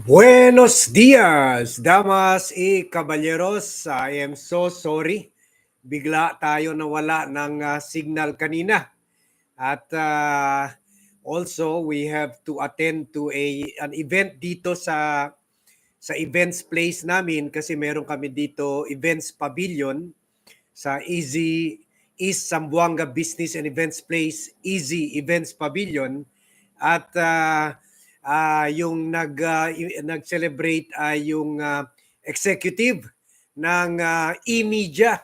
Buenos dias, damas y caballeros. I am so sorry. Bigla tayo nawala ng ah, signal kanina. At ah, also we have to attend to a an event dito sa sa events place namin kasi meron kami dito events pavilion sa Easy East Zamboanga Business and Events Place Easy Events Pavilion at ah, ah, yung nag y- nag-celebrate ay yung ah, executive ng ah, e-media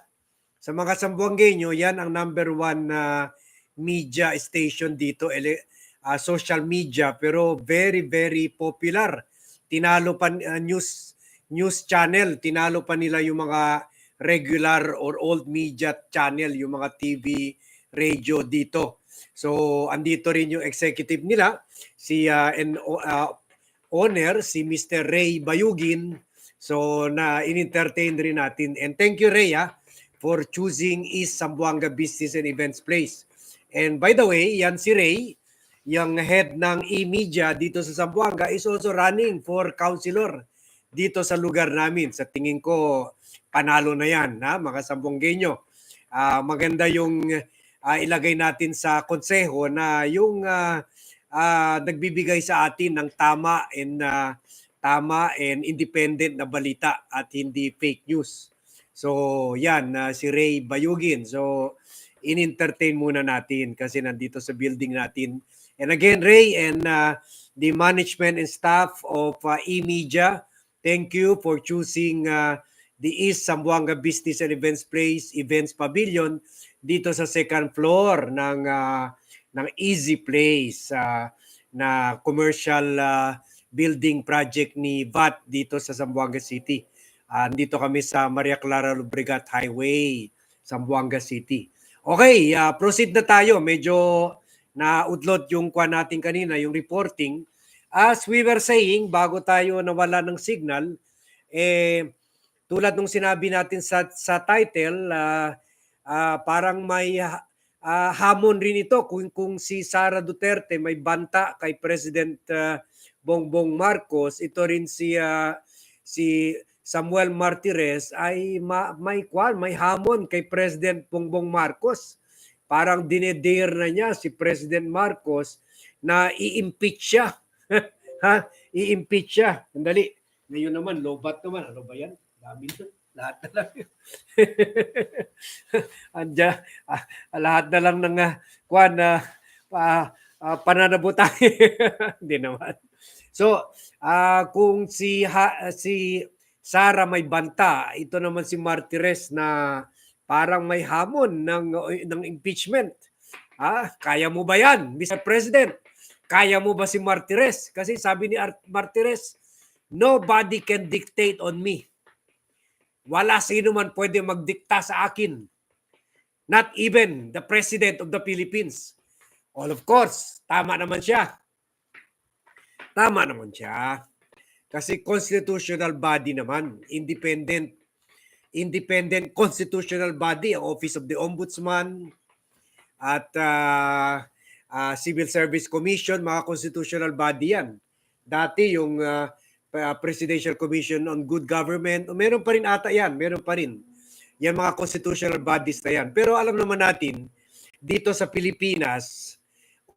sa mga Sambuangueño. Yan ang number one na media station dito ele, ah, social media. Pero very very popular. Tinalo pa ah, news news channel. Tinalo pa nila yung mga regular or old media channel yung mga TV radio dito so andito rin yung executive nila si uh, and, uh, owner si Mr. Ray Bayugin. So na in-entertain rin natin. And thank you Ray ah, for choosing East Zamboanga Business and Events Place. And by the way, yan si Ray, yung head ng e-media dito sa Zamboanga is also running for councilor dito sa lugar namin. Sa tingin ko, panalo na yan, ha, mga Zamboangueño. Ah, maganda yung ah, ilagay natin sa konseho na yung ah, ah, nagbibigay sa atin ng tama and ah, tama and independent na balita at hindi fake news. So, yan ah, si Ray Bayugin. So, in-entertain muna natin kasi nandito sa building natin. And again, Ray and ah, the management and staff of ah, e-media, thank you for choosing ah, the East Zamboanga Business and Events Place Events Pavilion dito sa second floor ng ah, ng Easy Place ah, na commercial ah, building project ni VAT dito sa Zamboanga City. Ah, dito kami sa Maria Clara Lubregat Highway, Zamboanga City. Okay, ah, proceed na tayo. Medyo naudlot yung kwa natin kanina, yung reporting. As we were saying, bago tayo nawala ng signal, eh, tulad nung sinabi natin sa, sa title, ah, ah, parang may ah, hamon rin ito kung, kung si Sara Duterte may banta kay President ah, Bongbong Marcos, ito rin si ah, si Samuel Martires ay ma, may kwan, may hamon kay President Bongbong Marcos. Parang dinedare na niya si President Marcos na i-impeach siya. ha? I-impeach siya. Sandali. Ngayon naman, lobat naman. Ano ba yan? Dami na. Lahat na lang. Anja, ah, lahat na lang ng uh, kwan na pa, ah, pananabutay. Hindi naman. So, ah, kung si ha, si Sara may banta, ito naman si Martires na parang may hamon ng ng impeachment. Ah, kaya mo ba 'yan, Mr. President? Kaya mo ba si Martires? Kasi sabi ni Art- Martires, nobody can dictate on me. Wala sino man pwede magdikta sa akin. Not even the President of the Philippines. All of course, tama naman siya. Tama naman siya. Kasi constitutional body naman, independent independent constitutional body ang Office of the Ombudsman at ah, ah, Civil Service Commission, mga constitutional body yan. Dati yung ah, pa- Presidential Commission on Good Government, meron pa rin ata yan, meron pa rin. Yan mga constitutional bodies na yan. Pero alam naman natin, dito sa Pilipinas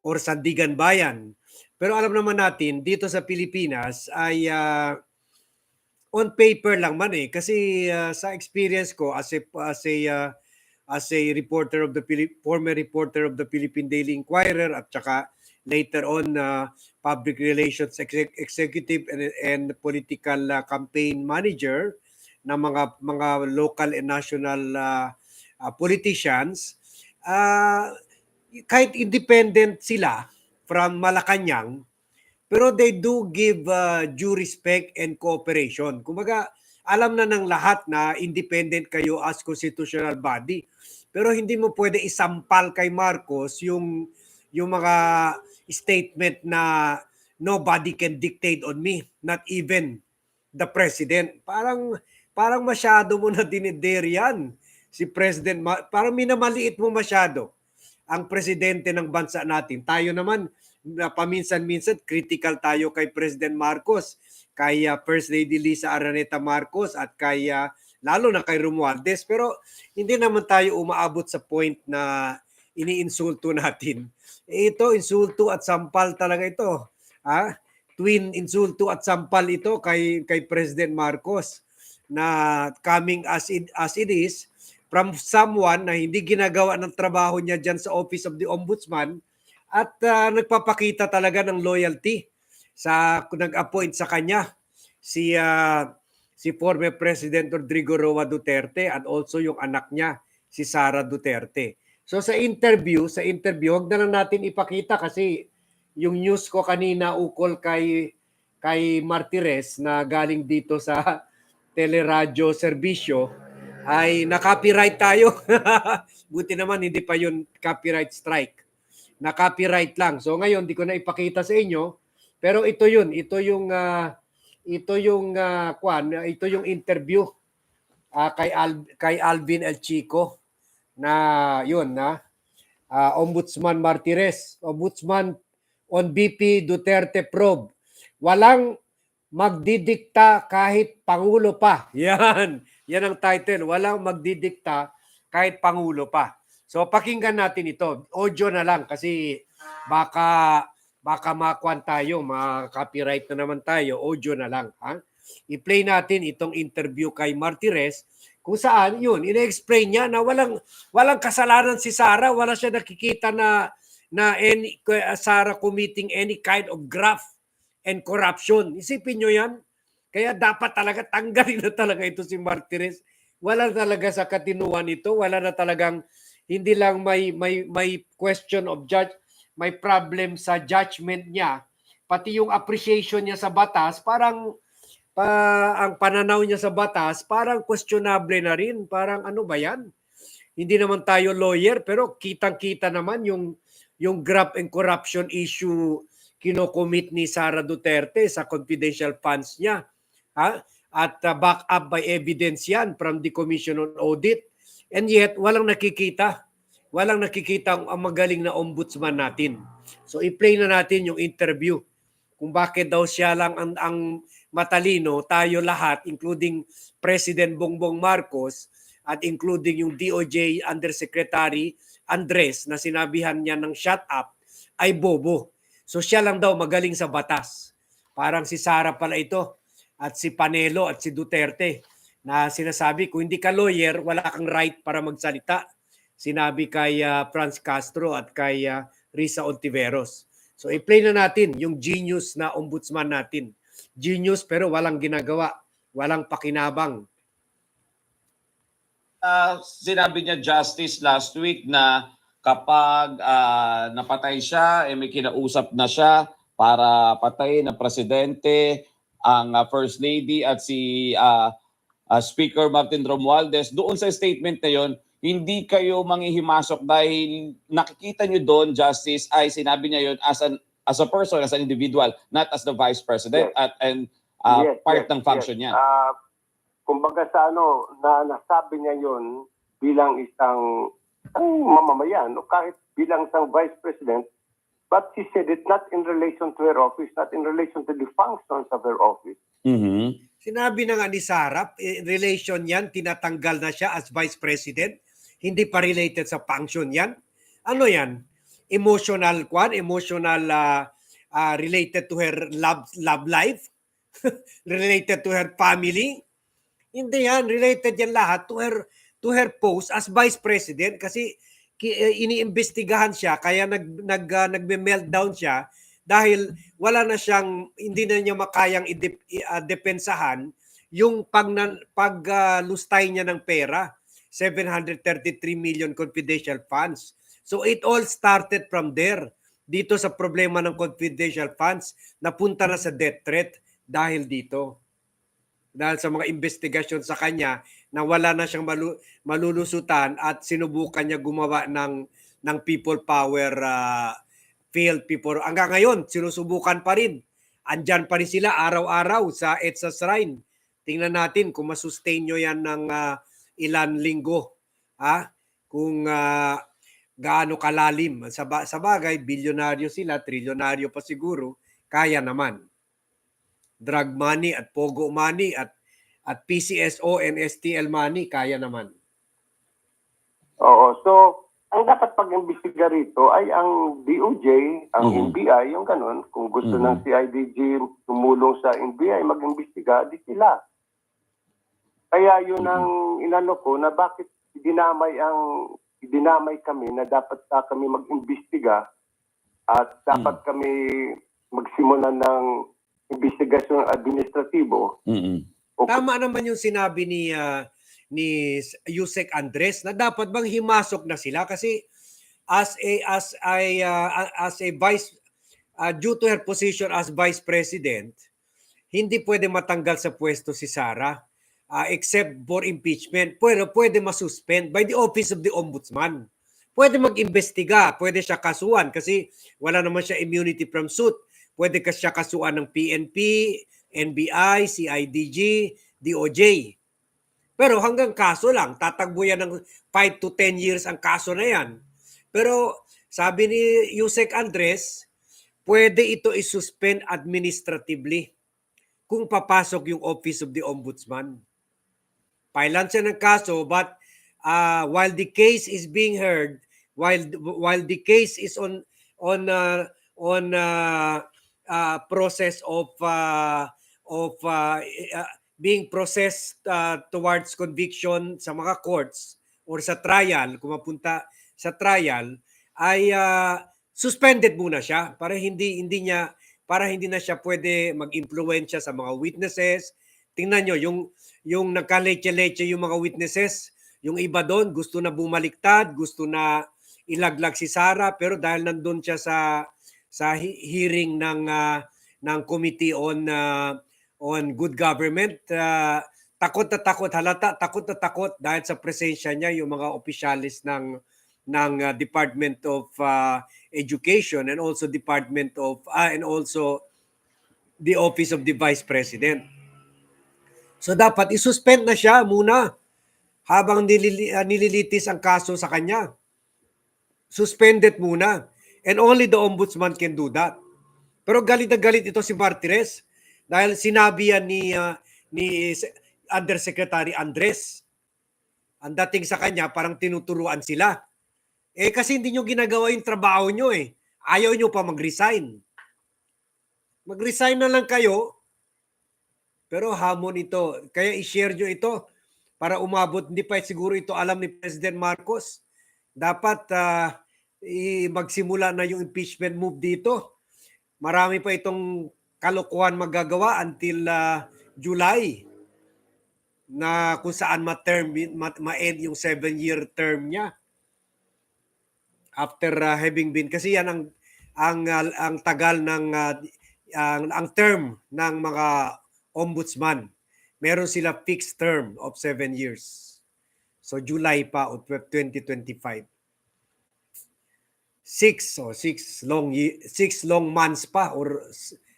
or Sandigan Bayan, pero alam naman natin, dito sa Pilipinas ay ah, on paper lang man eh. Kasi ah, sa experience ko as a, as a, ah, as a reporter of the Philip former reporter of the Philippine Daily Inquirer at saka later on uh, public relations exec- executive and, and political uh, campaign manager ng mga mga local and national uh, uh, politicians. Uh, kahit independent sila from Malacanang pero they do give uh, due respect and cooperation. Kumbaga alam na ng lahat na independent kayo as constitutional body pero hindi mo pwede isampal kay Marcos yung yung mga statement na nobody can dictate on me, not even the president. Parang parang masyado mo na dinidare yan si President. Parang minamaliit mo masyado ang presidente ng bansa natin. Tayo naman, na paminsan-minsan, critical tayo kay President Marcos. kay ah, First Lady Lisa Araneta Marcos at kay ah, lalo na kay Romualdez pero hindi naman tayo umaabot sa point na iniinsulto natin. Ito insulto at sampal talaga ito. Ha? Twin insulto at sampal ito kay kay President Marcos na coming as it, as it is from someone na hindi ginagawa ng trabaho niya diyan sa Office of the Ombudsman at ah, nagpapakita talaga ng loyalty sa nag-appoint sa kanya si ah, si former President Rodrigo Roa Duterte at also yung anak niya si Sara Duterte. So sa interview, sa interview, wag na lang natin ipakita kasi yung news ko kanina ukol kay kay Martires na galing dito sa teleradyo serbisyo ay na-copyright tayo. Buti naman hindi pa yun copyright strike. Na-copyright lang. So ngayon di ko na ipakita sa inyo pero ito yun, ito yung ah, ito yung ah, kwan, ito yung interview ah, kay Al, kay Alvin El Chico na yun na ah, Ombudsman Martires, Ombudsman on BP Duterte probe. Walang magdidikta kahit pangulo pa. Yan. Yan ang title. Walang magdidikta kahit pangulo pa. So pakinggan natin ito. Audio na lang kasi baka baka makuan tayo, ma-copyright na naman tayo. Audio na lang, ha? I-play natin itong interview kay Martires kung saan yun, ina-explain niya na walang walang kasalanan si Sara, wala siya nakikita na na any uh, Sara committing any kind of graft and corruption. Isipin nyo yan. Kaya dapat talaga tanggalin na talaga ito si Martires. Wala talaga sa katinuan ito, wala na talagang hindi lang may may may question of judge, may problem sa judgment niya, pati yung appreciation niya sa batas, parang pa, ang pananaw niya sa batas, parang questionable na rin. Parang ano ba yan? Hindi naman tayo lawyer, pero kitang-kita naman yung yung graft and corruption issue kinocommit ni Sara Duterte sa confidential funds niya. Ha? At uh, back up by evidence yan from the Commission on Audit. And yet, walang nakikita. Walang nakikita ang, ang magaling na ombudsman natin. So, i-play na natin yung interview kung bakit daw siya lang ang, ang matalino, tayo lahat, including President Bongbong Marcos at including yung DOJ Undersecretary Andres na sinabihan niya ng shut up, ay bobo. So siya lang daw magaling sa batas. Parang si Sara pala ito at si Panelo at si Duterte na sinasabi kung hindi ka lawyer, wala kang right para magsalita. Sinabi kay ah, Franz Castro at kay ah, Risa Ontiveros. So i-play na natin yung genius na ombudsman natin. Genius pero walang ginagawa, walang pakinabang. Ah, sinabi niya justice last week na kapag ah, napatay siya, eh, may kinausap na siya para patayin ng presidente, ang ah, first lady at si ah, ah, Speaker Martin Romualdez. Doon sa statement na yon, hindi kayo manghihimasok dahil nakikita niyo doon justice ay sinabi niya yon as an as a person, as an individual, not as the vice president Yes. at and ah, Yes, part yes, ng function yes. niya. Ah, kumbaga sa ano, na nasabi niya yun bilang isang, isang mamamayan, o kahit bilang isang vice president, but she said it not in relation to her office, not in relation to the functions of her office. Mhm. Sinabi na nga ni Sarah, eh, relation yan, tinatanggal na siya as vice president. Hindi pa related sa function yan. Ano yan? Emotional kwan? Emotional ah, ah, related to her love, love life? related to her family? Hindi yan. Related yan lahat to her to her post as vice president kasi eh, iniimbestigahan siya kaya nag nag ah, nagme-meltdown siya dahil wala na siyang hindi na niya makayang idep, depensahan yung pag paglustay niya ng pera 733 million confidential funds so it all started from there dito sa problema ng confidential funds napunta na sa death threat dahil dito. Dahil sa mga investigasyon sa kanya na wala na siyang malu- malulusutan at sinubukan niya gumawa ng ng people power uh, field people. Hanggang ngayon sinusubukan pa rin. Andyan pa rin sila araw-araw sa EDSA Shrine. Tingnan natin kung masustain nyo yan ng ah, ilan linggo ha kung ah, gaano kalalim sa, ba- sa bagay bilyonaryo sila trilyonaryo pa siguro kaya naman drug money at pogo money at at PCSO and STL money, kaya naman. Oo. So, ang dapat pag-imbestiga rito ay ang DOJ, ang Mhm. NBI, yung ganun. Kung gusto Mhm. ng CIDG tumulong sa NBI, mag-imbestiga, di sila. Kaya yun Mhm. ang inano ko na bakit dinamay ang dinamay kami na dapat na kami mag-imbestiga at dapat kami magsimula ng investigasyon administratibo. Mhm. O Tama naman yung sinabi ni ah, ni Yusek Andres na dapat bang himasok na sila kasi as a as a ah, as a vice ah, due to her position as vice president hindi pwede matanggal sa pwesto si Sara ah, except for impeachment pero pwede masuspend by the office of the ombudsman pwede mag-imbestiga pwede siya kasuhan kasi wala naman siya immunity from suit pwede ka siya kasuhan ng PNP NBI, CIDG, DOJ. Pero hanggang kaso lang, tatakbo yan ng 5 to 10 years ang kaso na yan. Pero sabi ni Yusek Andres, pwede ito isuspend administratively kung papasok yung Office of the Ombudsman. Pailan siya ng kaso but uh, while the case is being heard, while while the case is on on uh, on uh, uh, process of uh, of uh, uh, being processed uh, towards conviction sa mga courts or sa trial, kung mapunta sa trial, ay uh, suspended muna siya para hindi hindi niya para hindi na siya pwede mag-impluwensya sa mga witnesses. Tingnan nyo, yung, yung nagkaleche-leche yung mga witnesses, yung iba doon gusto na bumaliktad, gusto na ilaglag si Sara, pero dahil nandun siya sa sa he- hearing ng ah, ng Committee on ah, on Good Government, ah, takot na takot halata, takot na takot dahil sa presensya niya yung mga opisyalis ng ng ah, Department of ah, Education and also Department of ah, and also the Office of the Vice President. So dapat isuspend na siya muna habang nilili, ah, nililitis ang kaso sa kanya. Suspended muna. And only the ombudsman can do that. Pero galit na galit ito si Martires dahil sinabi yan ni, ah, ni Se- Undersecretary Andres. Ang dating sa kanya, parang tinuturuan sila. Eh kasi hindi nyo ginagawa yung trabaho nyo eh. Ayaw nyo pa mag-resign. Mag-resign na lang kayo, pero hamon ito. Kaya i-share nyo ito para umabot. Hindi pa siguro ito alam ni President Marcos. Dapat ah, i- magsimula na yung impeachment move dito. Marami pa itong kalokohan magagawa until ah, July na kung saan ma-term ma- ma-end yung seven-year term niya after ah, having been kasi yan ang ang ah, ang tagal ng ah, ang, ang term ng mga ombudsman. Meron sila fixed term of seven years. So July pa of 2025 six or six long six long months pa or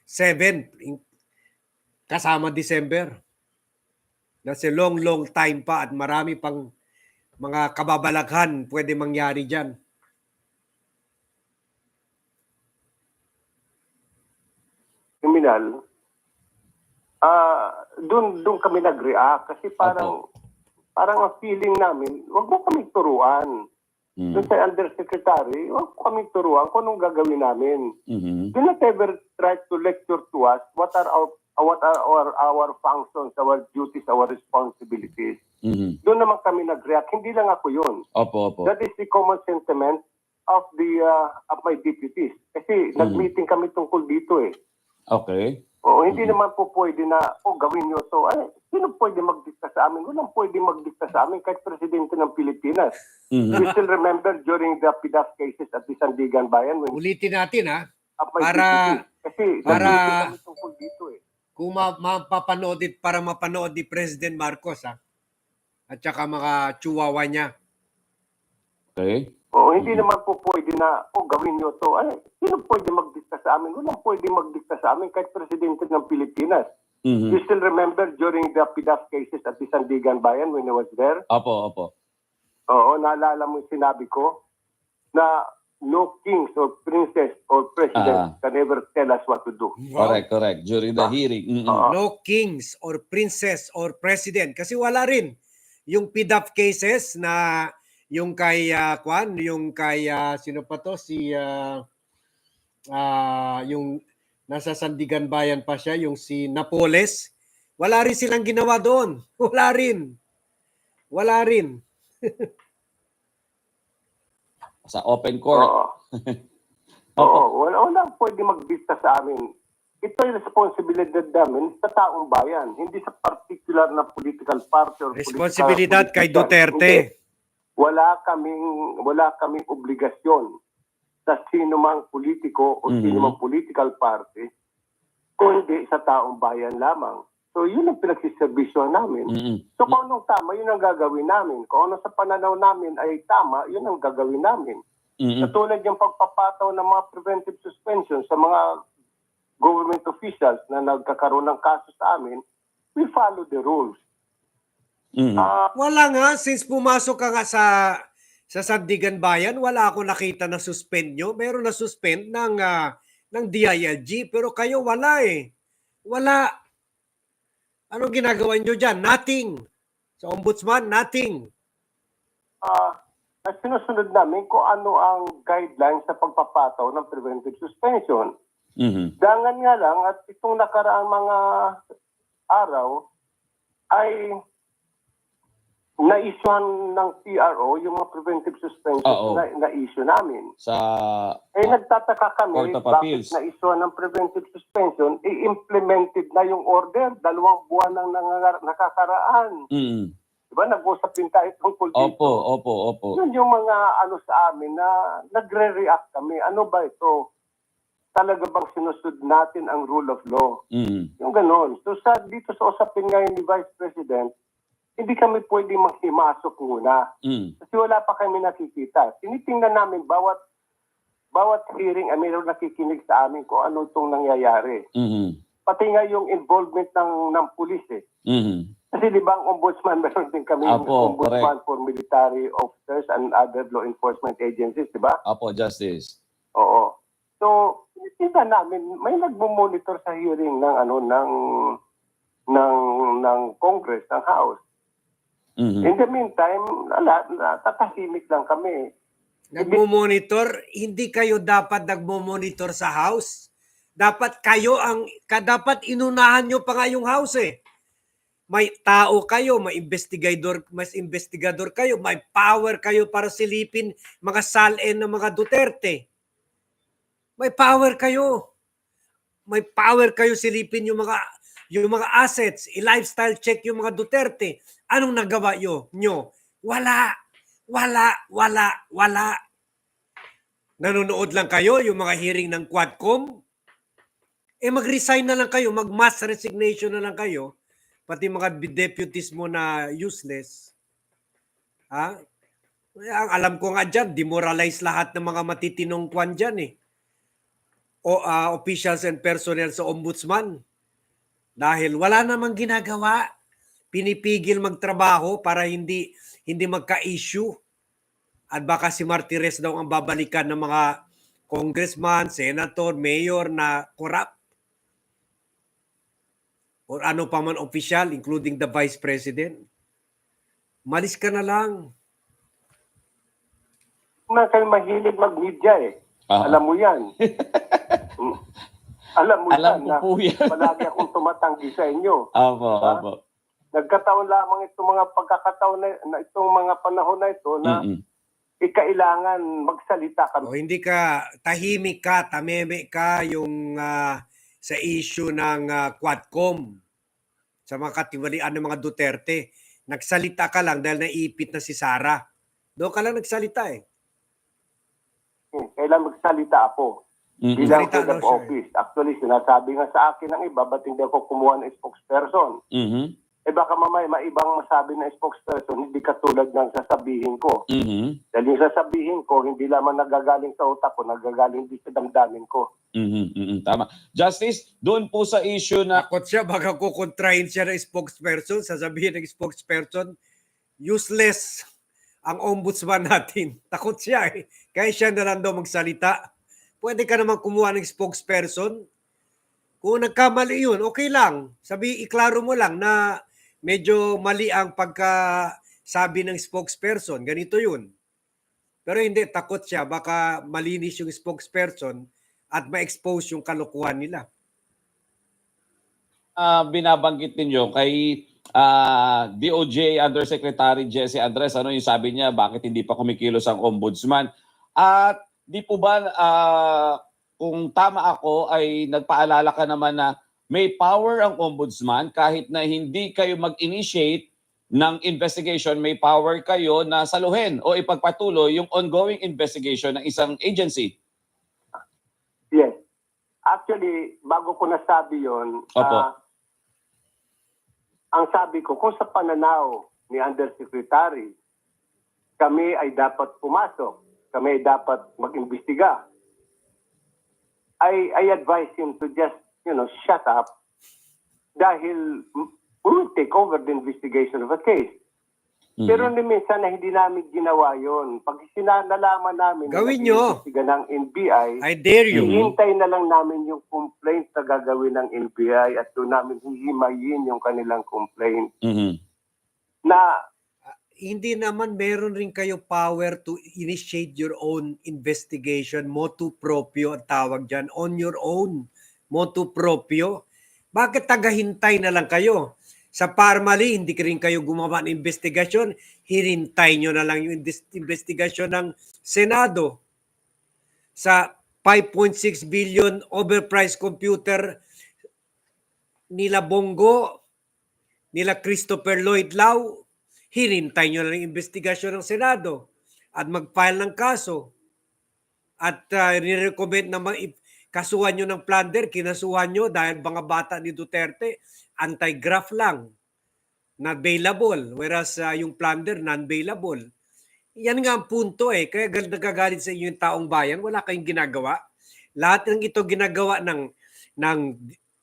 seven kasama December. That's a long, long time pa at marami pang mga kababalaghan pwede mangyari dyan. criminal, ah doon doon kami nag-react kasi parang parang ang feeling namin, wag mo kami turuan. Mhm. Doon sa undersecretary, wag mo kami turuan kung anong gagawin namin. Mhm. Do not ever try to lecture to us what are our what are our, our functions, our duties, our responsibilities. Mhm. Doon naman kami nag-react. Hindi lang ako yun. Opo, opo. That is the common sentiment of the uh, of my deputies. Kasi nag-meeting kami tungkol dito eh. Okay. Oo, hindi naman po pwede na, oh, gawin nyo to. Ay, sino pwede magdikta sa amin? Walang pwede magdikta sa amin kahit presidente ng Pilipinas. Mhm. We still remember during the PDAS cases at the Sandigan Bayan when Ulitin natin ha, Para-. Kasi para- dito eh. kung ma- mapapanood it para mapanood ni President Marcos ha. At saka mga chihuahua niya. Okay. Oo, hindi naman po pwede na, oh, gawin nyo to. Ay, sino pwede magdikta sa amin? Walang pwede magdikta sa amin kahit presidente ng Pilipinas. Mhm. You still remember during the PDAS cases at the Sandigan Bayan when I was there? Opo, opo. Oo, naalala mo yung sinabi ko na no kings or princess or president Ah. can ever tell us what to do. Correct, correct. During the Ah. hearing. Mm-mm. Ah. No kings or princess or president. Kasi wala rin. Yung PDAP cases na yung kay ah, Kwan, yung kay ah, sino pa to si ah, ah, yung nasa Sandigan Bayan pa siya, yung si Napoles. Wala rin silang ginawa doon. Wala rin. Wala rin. Sa open court. Oo. Oo, wala, wala pwede magbista sa amin. Ito ay responsibilidad namin sa taong bayan, hindi sa particular na political party or Responsibilidad political kay politician. Hindi. Wala kaming wala kaming obligasyon sa sino mang politiko o sino Mhm. mang political party kundi sa taong bayan lamang. So yun ang pinagsiservisyohan namin. Mm-mm. So kung anong tama, yun ang gagawin namin. Kung ano sa pananaw namin ay tama, yun ang gagawin namin. Mm-mm. Katulad yung pagpapataw ng mga preventive suspension sa mga government officials na nagkakaroon ng kaso sa amin, we follow the rules. Mm-mm. Ah, Wala nga, since pumasok ka nga sa sa Sandigan Bayan, wala ako nakita na suspend nyo. Meron na suspend ng, ah, ng DILG, pero kayo wala eh. Wala. Anong ginagawa nyo dyan? Nothing. Sa ombudsman, nothing. ah, na sinusunod namin kung ano ang guidelines sa pagpapataw ng preventive suspension. Mhm. Dangan nga lang at itong nakaraang mga araw ay na-issuehan ng PRO yung mga preventive suspension Oo. na, na-issue namin. Sa Eh, nagtataka kami, of bakit Appeals. na-issue ng preventive suspension, i-implemented na yung order, dalawang buwan nang nangangar- nakakaraan. mm Diba? Nag-usap din tayo tungkol dito. Opo, opo, opo. Yun yung mga ano sa amin na nagre-react kami. Ano ba ito? Talaga bang sinusunod natin ang rule of law? Mm. Yung ganon. So sa, dito sa usapin ngayon ni Vice President, hindi kami pwede maghimasok muna. Mm. Kasi wala pa kami nakikita. Tinitingnan namin bawat bawat hearing ay mayroong nakikinig sa amin kung ano itong nangyayari. Mhm. Pati nga yung involvement ng ng pulis eh. Mhm. Kasi di ba ang ombudsman, meron din kami Apo, ombudsman for military officers and other law enforcement agencies, di ba? Opo, Justice. Oo. So, tinitingnan namin, may nagmo-monitor sa hearing ng ano ng ng ng Congress, ng House. Mhm. In the meantime, ala, tatahimik lang kami. Nagmo-monitor, hindi kayo dapat nagmo-monitor sa house. Dapat kayo ang ka, dapat inunahan nyo pa nga yung house eh. May tao kayo, may investigador, mas investigador kayo, may power kayo para silipin mga salin ng mga Duterte. May power kayo. May power kayo silipin yung mga yung mga assets, i-lifestyle check yung mga Duterte. Anong nagawa yo nyo? Wala. Wala, wala, wala. Nanonood lang kayo yung mga hearing ng Quadcom. Eh mag-resign na lang kayo, mag-mass resignation na lang kayo. Pati mga deputies mo na useless. Ha? Ang alam ko nga dyan, demoralize lahat ng mga matitinong kwan dyan eh. O ah, officials and personnel sa ombudsman. Dahil wala namang ginagawa. Pinipigil magtrabaho para hindi hindi magka-issue. At baka si Martires daw ang babalikan ng mga congressman, senator, mayor na corrupt. Or ano pa man official, including the vice president. Malis ka na lang. Na kayo mahilig mag-media eh. Ah. Alam mo yan. Alam mo Alam yan ko na po yan. palagi akong tumatanggi sa inyo. Opo, opo. Nagkataon lamang itong mga pagkakataon na, na itong mga panahon na ito na Mm-mm. ikailangan magsalita kami. O hindi ka, tahimik ka, tameme ka yung ah, sa issue ng ah, Quadcom sa mga katiwalian ng mga Duterte. Nagsalita ka lang dahil naipit na si Sara. Doon ka lang nagsalita eh. Kailan magsalita ako Mm-mm. bilang head of office. Actually, sinasabi nga sa akin ng iba, ba't hindi ako kumuha ng spokesperson? Mhm. Eh baka mamaya maibang masabi ng spokesperson, hindi katulad ng sasabihin ko. Mhm. Dahil yung sasabihin ko, hindi lamang nagagaling sa utak ko, nagagaling din sa damdamin ko. Mhm. Mhm. Tama. Justice, doon po sa issue na Takot siya, baka kukontrahin siya ng spokesperson, sasabihin ng spokesperson, useless ang ombudsman natin. Takot siya eh. Kaya siya na lang daw magsalita. Pwede ka naman kumuha ng spokesperson. Kung nagkamali yun, okay lang. Sabi, iklaro mo lang na medyo mali ang pagkasabi ng spokesperson. Ganito yun. Pero hindi, takot siya. Baka malinis yung spokesperson at ma-expose yung kalokohan nila. Ah, binabanggit ninyo kay ah, DOJ Undersecretary Jesse Andres, ano yung sabi niya, bakit hindi pa kumikilos ang ombudsman? At di po ba, ah, kung tama ako, ay nagpaalala ka naman na may power ang ombudsman kahit na hindi kayo mag-initiate ng investigation, may power kayo na saluhin o ipagpatuloy yung ongoing investigation ng isang agency. Yes. Actually, bago ko nasabi yon, Opo. ah, ang sabi ko, kung sa pananaw ni Undersecretary, kami ay dapat pumasok, kami dapat mag-imbestiga, I, I advise him to just, you know, shut up dahil we will take over the investigation of a case. Mhm. Pero ni minsan na hindi namin ginawa yon. Pag sinanalaman namin Gawin na nyo. ng NBI, I dare you. Hihintay na lang namin yung complaint na gagawin ng NBI at doon namin hihimayin yung kanilang complaint Mhm. na hindi naman meron rin kayo power to initiate your own investigation, motu proprio ang tawag dyan, on your own, motu proprio. Bakit tagahintay na lang kayo? Sa Parmali, hindi rin kayo gumawa ng investigasyon, hirintay nyo na lang yung investigasyon ng Senado. Sa 5.6 billion overpriced computer nila Bongo, nila Christopher Lloyd Lau, hinintay nyo na ng investigasyon ng Senado at mag-file ng kaso. At uh, nirecommend na ma- kasuhan nyo ng plunder, kinasuhan nyo dahil mga bata ni Duterte, anti-graft lang, na bailable. Whereas uh, yung plunder, non-bailable. Yan nga ang punto eh. Kaya gal- nagagalit sa inyo yung taong bayan, wala kayong ginagawa. Lahat ng ito ginagawa ng, ng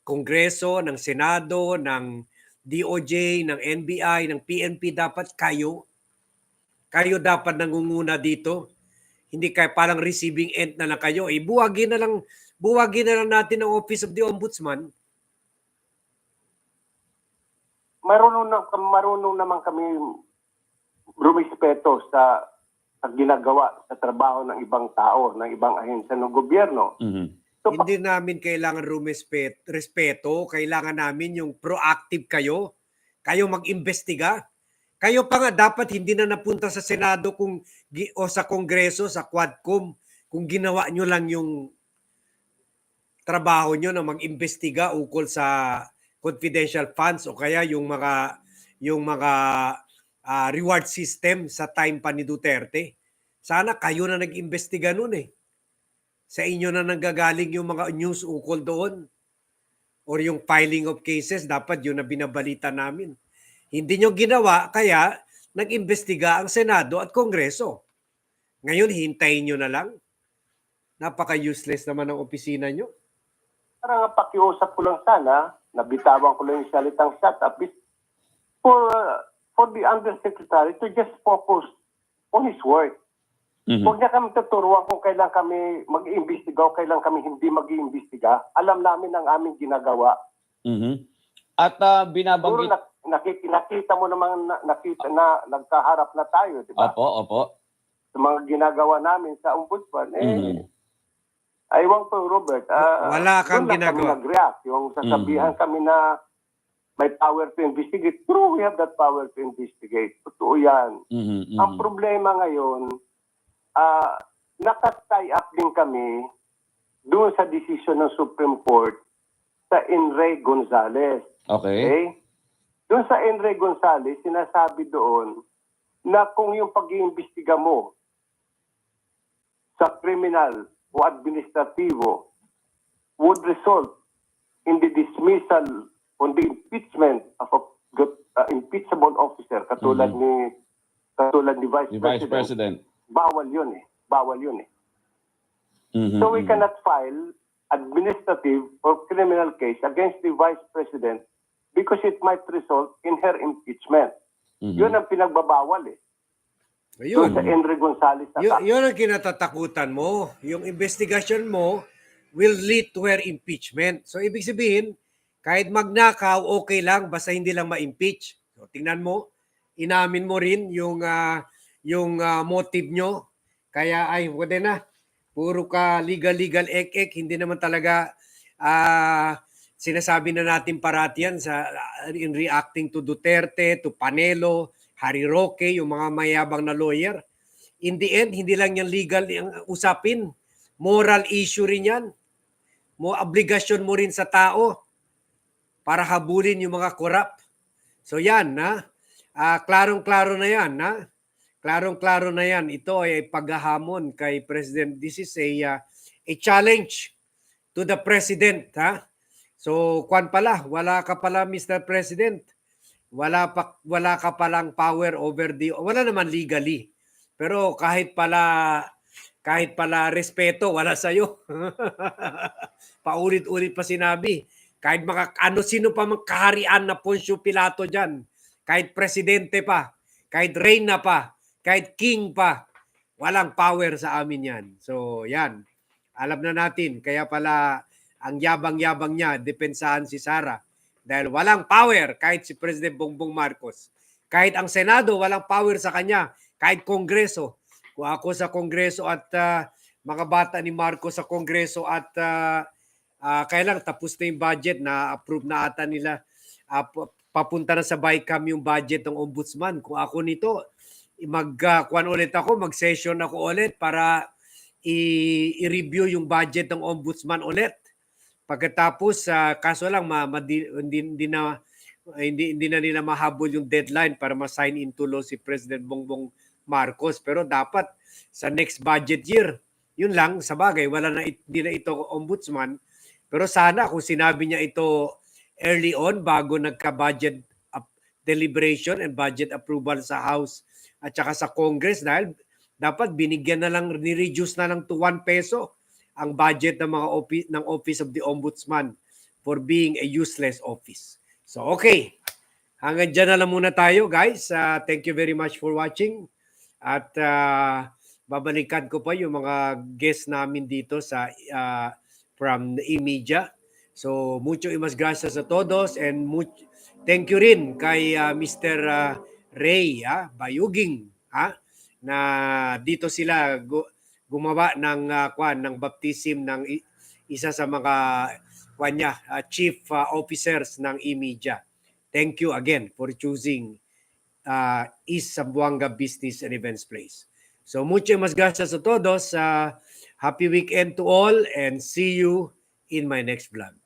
Kongreso, ng Senado, ng DOJ, ng NBI, ng PNP, dapat kayo. Kayo dapat nangunguna dito. Hindi kayo parang receiving end na lang kayo. Eh, buwagin na lang, buwagin na lang natin ang Office of the Ombudsman. marunong, na, marunong naman kami rumispeto sa, sa ginagawa sa trabaho ng ibang tao, ng ibang ahensya ng gobyerno. Mhm. Hindi namin kailangan rumispeto, respeto, kailangan namin yung proactive kayo. Kayo mag-imbestiga. Kayo pa nga dapat hindi na napunta sa Senado kung o sa Kongreso, sa Quadcom, kung ginawa nyo lang yung trabaho nyo na mag-imbestiga ukol sa confidential funds o kaya yung mga yung mga ah, reward system sa time pa ni Duterte. Sana kayo na nag-imbestiga noon eh sa inyo na nanggagaling yung mga news ukol doon or yung filing of cases, dapat yun na binabalita namin. Hindi nyo ginawa, kaya nag-imbestiga ang Senado at Kongreso. Ngayon, hintayin nyo na lang. Napaka-useless naman ang opisina nyo. parang pakiusap ko lang sana, nabitawan ko lang yung salitang shut up, is for, uh, for the undersecretary to just focus on his work. Mhm. Huwag niya kami tuturuan kung kailan kami mag-iimbestiga o kailan kami hindi mag-iimbestiga. Alam namin ang aming ginagawa. Mhm. At Siguro binabanggit nak- nakik- nakita mo naman na, nakita na nagkaharap na tayo, di ba? Opo, opo. Sa mga ginagawa namin sa ombudsman. Eh, Mhm. Aywan ko, Robert. ah, Wala kang ginagawa. Kami nag-react. Yung sasabihan kami na may power to investigate. True, we have that power to investigate. Totoo yan. Mhm, mhm. Ang problema ngayon, ah nakatie up din kami doon sa decision ng Supreme Court sa Enrique Gonzalez. Okay. Okay? Doon sa Enrique Gonzalez, sinasabi doon na kung yung pag-iimbestiga mo sa criminal o administrativo would result in the dismissal on the impeachment of a uh, impeachable officer katulad Mhm. ni katulad ni Vice, Vice President, President. Bawal yun eh. Bawal yun eh. Mhm, So we cannot file administrative or criminal case against the Vice President because it might result in her impeachment. Mhm. Yun ang pinagbabawal eh. Ayun. Doon sa Henry Gonzalez na Y- yun ang kinatatakutan mo. Yung investigation mo will lead to her impeachment. So ibig sabihin, kahit magnakaw, okay lang basta hindi lang ma-impeach. So tingnan mo, inamin mo rin yung ah, yung ah, motive nyo. Kaya ay, wala na. Puro ka legal legal ek ek, hindi naman talaga ah, sinasabi na natin parati yan sa in reacting to Duterte, to Panelo, Harry Roque, yung mga mayabang na lawyer in the end, hindi lang yan legal ang usapin. Moral issue rin yan. Mo obligasyon mo rin sa tao para habulin yung mga korap. So yan, na. Ah, klarong-klaro na yan, na. Klarong-klaro na yan. Ito ay paghahamon kay President. This is a, ah, a challenge to the President, ha? So, kwan pala, wala ka pala Mr. President. Wala pa wala ka palang power over the wala naman legally. Pero kahit pala kahit pala respeto wala sa iyo. Paulit-ulit pa sinabi. Kahit mga ano sino pa mang kaharian na Poncio Pilato diyan, kahit presidente pa, kahit reyna pa, kahit king pa, walang power sa amin yan. So, yan. Alam na natin, kaya pala ang yabang-yabang niya, depensahan si Sara. Dahil walang power kahit si President Bongbong Marcos. Kahit ang Senado, walang power sa kanya. Kahit Kongreso. Kung ako sa Kongreso at ah, mga bata ni Marcos sa Kongreso at uh, kailang tapos na yung budget na approve na ata nila ah, pa- papunta na sa BICAM yung budget ng ombudsman. Kung ako nito, mag uh, ulit ako, mag-session ako ulit para i-review yung budget ng ombudsman ulit. Pagkatapos sa kaso lang ma, madi- hindi, hindi na hindi hindi na nila mahabol yung deadline para ma-sign into law si President Bongbong Marcos pero dapat sa next budget year yun lang sa bagay wala na hindi na ito ombudsman pero sana kung sinabi niya ito early on bago nagka-budget deliberation and budget approval sa House at saka sa Congress dahil dapat binigyan na lang ni-reduce na lang to 1 peso ang budget ng mga office ng Office of the Ombudsman for being a useless office. So okay. Hanggang dyan na lang muna tayo guys. Uh, thank you very much for watching. At uh, babalikan ko pa yung mga guests namin dito sa uh, from the e-media. So mucho imas gracias a todos and much, thank you rin kay uh, Mr. uh, Ray ah, Bayuging ah, na dito sila gu- gumawa ng uh, kwan ng baptism ng isa sa mga kwan niya, uh, chief uh, officers ng e-media. Thank you again for choosing uh, East Zamboanga Business and Events Place. So mucho mas gracias a todos. Uh, happy weekend to all and see you in my next vlog.